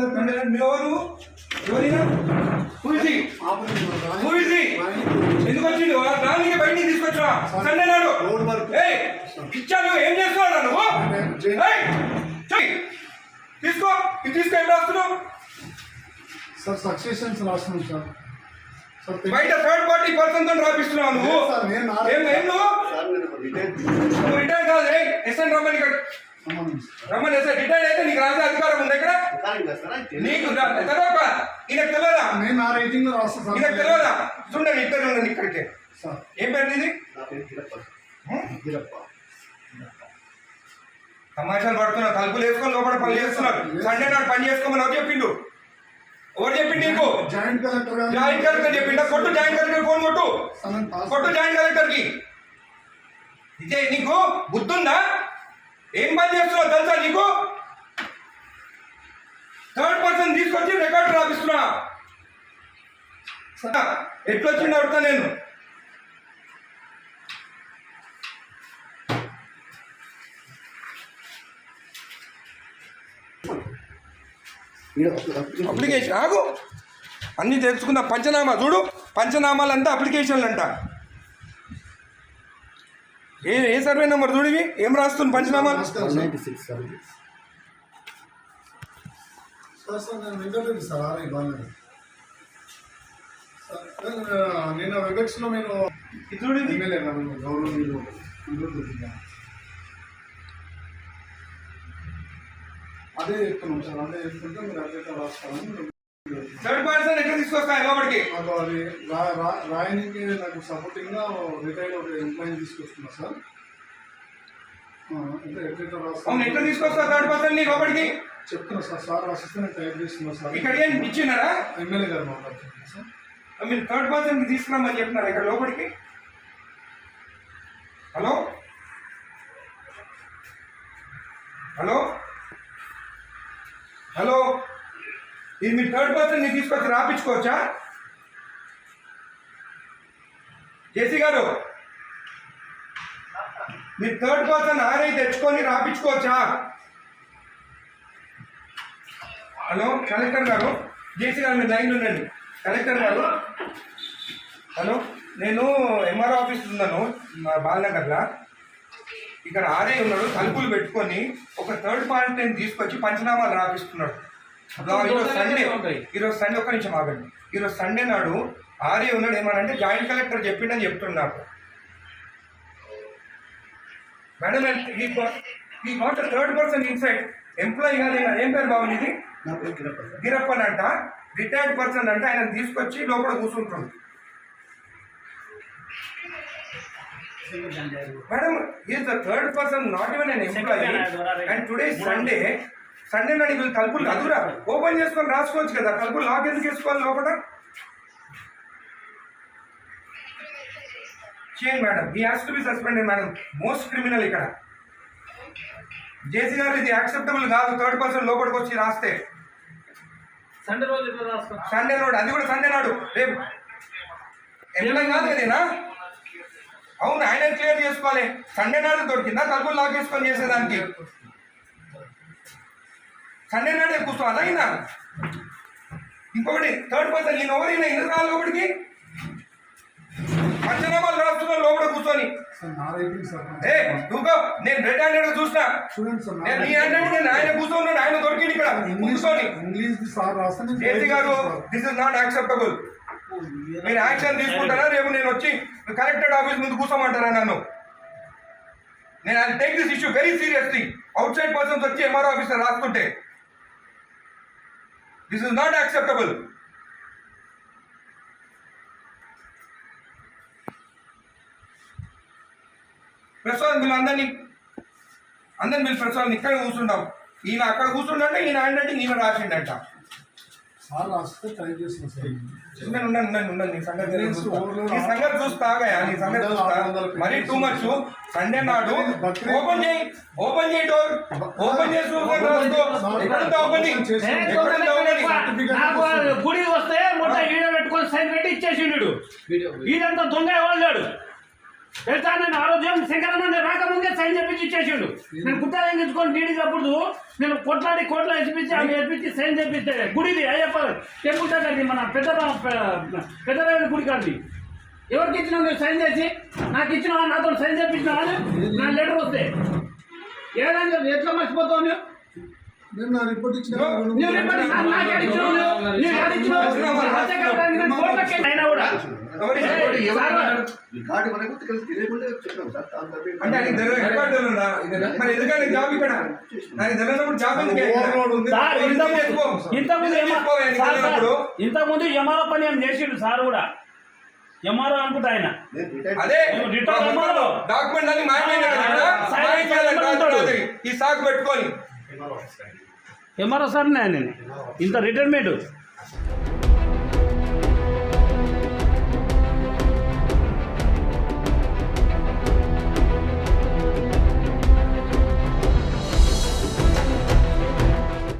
ఏం చేస్తున్నావు? ఎవరు? ఎవరినా? పూజీ పూజీ ఎందుకు వచ్చిండు? బయటికి తీసుకొచ్చా సండే నాడు. ఇచ్చాను ఏం చేస్తున్నావు నువ్వు. తీసుకో ఇది తీసుకో ఏం రాస్తున్నావు సార్ సక్సెషన్స్ రాస్తున్నాం సార్. బయట థర్డ్ పార్టీ పర్సన్తో రాపిస్తున్నావు నువ్వు? లేదు సార్, నేను నా- ఏం నువ్వు? రిటైర్ కాదు ఎస్ఎన్ రమ్మని. రమ్మని ఎస్ఎన్ రిటైర్ అయితే నీకు రాసే అధికారం ఉంది ఇక్కడ? నీకు తెలియక ఈయనకు తెలియదా? నేను నా రేటింగ్లో రాస్తాను సార్. ఈయనకు తెలియదా? చూడండి ఇద్దరు ఉండండి ఇక్కడికి? సార్. ఏం పేరు ఇది తమాషాలు పడుతున్నా తలుపులు వేసుకొని లోపల పని చేస్తున్నారు. సండే నాడు పని చేసుకోమని ఎవరు చెప్పిండు? ఎవరు చెప్పిండు నీకు? జాయింట్ కలెక్టర్ జాయింట్ కలెక్టర్ చెప్పిండా? కొట్టు జాయింట్ కలెక్టర్ ఫోన్ కొట్టు. సార్, కొట్టు జాయింట్ కలెక్టర్కి ఇదే నీకు బుద్ధుందా? ఏం పని చేస్తున్నావు తెలుసా నీకు? థర్డ్ పర్సన్ తీసుకొచ్చి రికార్డు రాపిస్తున్నా. ఎట్లొచ్చిండు అడుగుతా నేను. అప్లికేషన్ ఆగు. అన్నీ తెలుసుకుందా పంచనామా చూడు. పంచనామాలు అంతా అప్లికేషన్లు అంట ఏ ఏ సర్వే నెంబర్ చూడివి ఏం రాస్తుంది పంచనామా సార్ సార్ నేను సార్ సార్ నేను నిన్న వెబెక్స్లో నేను ఇది అదే చెప్తున్నాం సార్ అదే చెప్తుంటే మీరు అదే రాస్తాను థర్డ్ పర్సన్ లోపలికి. రాయనికి నాకు సపోర్టింగ్గా రిటైర్డ్ ఒక ఎంప్లాయీ తీసుకొస్తున్నా సార్ అవును ఎట్లా తీసుకొస్తా థర్డ్ పర్సన్ని లోపలికి? చెప్తున్నా సార్ సార్ రాసిస్తే నేను టైప్ చేస్తున్నా సార్ ఇక్కడ ఏం ఇచ్చినారా? ఎమ్మెల్యే గారు మాట్లాడుతున్నా సార్ మీరు థర్డ్ పర్సన్కి తీసుకురామని చెప్తున్నారు ఇక్కడ లోపలికి. హలో? హలో? హలో? ఇది మీరు థర్డ్ పర్సన్ని తీసుకొచ్చి రాపించుకోవచ్చా? జేసీ గారు మీరు థర్డ్ పర్సన్ ఆర్ఐ తెచ్చుకొని రాపించుకోవచ్చా? Hello collector garu JC garu మీరు లైన్ ఉండండి. కలెక్టర్ గారు హలో నేను ఎంఆర్ ఆఫీస్ ఉన్నాను మా బాలనగర్లో. ఇక్కడ ఆర్ఐ ఉన్నాడు తలుపులు పెట్టుకొని ఒక థర్డ్ పార్టీని తీసుకొచ్చి పంచనామాలు రాపిస్తున్నాడు. ఈరోజు సండే ఈరోజు సండే ఒక్క నిమిషం ఆగండి. ఈరోజు సండే నాడు ఆర్ఐ ఉన్నాడు ఏమనంటే జాయింట్ కలెక్టర్ చెప్పిండని చెప్తున్నాడు. మేడం ఈ not third person inside employee కాదు. ఏం పేరు బాబు ఇది గిరప్పన్ అంట. రిటైర్డ్ పర్సన్ అంటే ఆయన తీసుకొచ్చి లోపల కూర్చుంటాడు madam is the third person not even an employee and today Sunday Sunday నాడు వీళ్ళు తలుపులు అదురా ఓపెన్ చేసుకొని రాసుకోవచ్చు కదా. తలుపులు లాక్ ఎందుకు వేసుకోవాలి లోపల? చేయండి madam. He has to be suspended madam. Most criminal ఇక్కడ. జేసీ గారు ఇది యాక్సెప్టబుల్ కాదు. థర్డ్ పర్సన్ లోపలికి వచ్చి రాస్తే. సండే రోజు సండే నాడు అది కూడా సండే నాడు. రేపు. ఎంప్లాయ్ కాదు కదేనా అవును ఆయన క్లియర్ చేసుకోవాలి. సండే నాడు దొరికిందా? తలుపులు లాక్ చేసుకొని చేసేదానికి. సండే నాడే కూర్చోవాలా. అయినా ఇంకొకటి థర్డ్ పర్సన్ ఈయన ఎవరైనా ఎందుకు రాలి లోపలికి పంచనామాలు రాస్తున్నారు లోపల కూర్చొని. ఏ నువ్వు నేను రెడ్ హ్యాండెడ్ చూసిన. నేను నీ హ్యాండెడ్ నేను ఆయన కూర్చోన్నాడు ఆయన దొరికింది ఇక్కడ. కూర్చొని. నేను type garu this is not acceptable మీరు యాక్షన్ తీసుకుంటారా? రేపు నేను వచ్చి కలెక్టెడ్ ఆఫీస్ ముందు కూర్చోమంటారా నన్ను? నేను I take this issue very seriously outside persons వచ్చి ఎంఆర్ ఆఫీసర్ రాస్తుంటే. దిస్ ఇస్ నాట్ యాక్సెప్టబుల్ ప్రస్తుతం వీళ్ళు అందరినీ అందరిని వీళ్ళు ప్రస్తుతం ఇక్కడ కూర్చుంటాం. ఈయన అక్కడ కూర్చుంటే ఈయన హ్యాండ్ రైటింగ్ ఈయన రాసిండంట. సార్ రాస్తే టైప్ చేస్తున్నా సార్. ఉండండి ఉండండి ఉండండి ఉండండి. నీ సంగతి చూస్తా. ఓవర్లో నీ సంగతి చూస్తాగా నీ సంగతి చూస్తా మరీ టూ మచ్ సండే నాడు ఓపెన్ చేయి ఓపెన్ చేయి డోర్ ఓపెన్ చేసి గుడి వస్తే మొత్తం ఈడ పెట్టుకొని సైన్ పెట్టి ఇచ్చేసిండు ఇదంతా దొంగ ఇవ్వలేడు తెలుసా నేను ఆ రోజు శంకరన్న రాకముందే సైన్ చెప్పించి ఇచ్చేసిండు. నేను గుట్ట ఎంగించుకొని డీడీ అప్పుడు నేను కొట్లాడి కోట్ల ఎత్తిపించి ఆమె ఎత్తిపించి సైన్ చేపిస్తే గుడిది అయ్యప్ప టెంపుల్ దగ్గరది మన పెద్ద పెద్దరాయల గుడి కాడిది. ఎవరికి ఇచ్చినావు నువ్వు సైన్ చేసి? నాకు ఇచ్చినావా? నాతో సైన్ చేపించినావా నా లెటర్ వస్తే. ఏదైనా ఎట్లా మర్చిపోతావు నువ్వు? నేను నా రిపోర్ట్ ఇచ్చిన నువ్వు రిపోర్ట్ నాకే ఇచ్చినావు నువ్వు. ఇచ్చినావు? అయినా కూడా. రికార్డు తెలియకుండా సార్. అంటే తెలియదు ఉందా మరి ఎందుకంటే జాబ్ ఇక్కడ? ఆయన తెలియనప్పుడు జాబ్? ఇంతకుముందు? ఇంతకుముందు ఎంఆర్ఓ పని ఏం చేసిండు సార్ కూడా? ఎంఆర్ఓ అనుకుంటా ఆయన. అదే రిటర్న్. డాక్యుమెంట్. రాత్రి. ఈ సాకు పెట్టుకొని. ఎంఆర్ఓ సార్ నేను. ఇంత రిటైర్మెంట్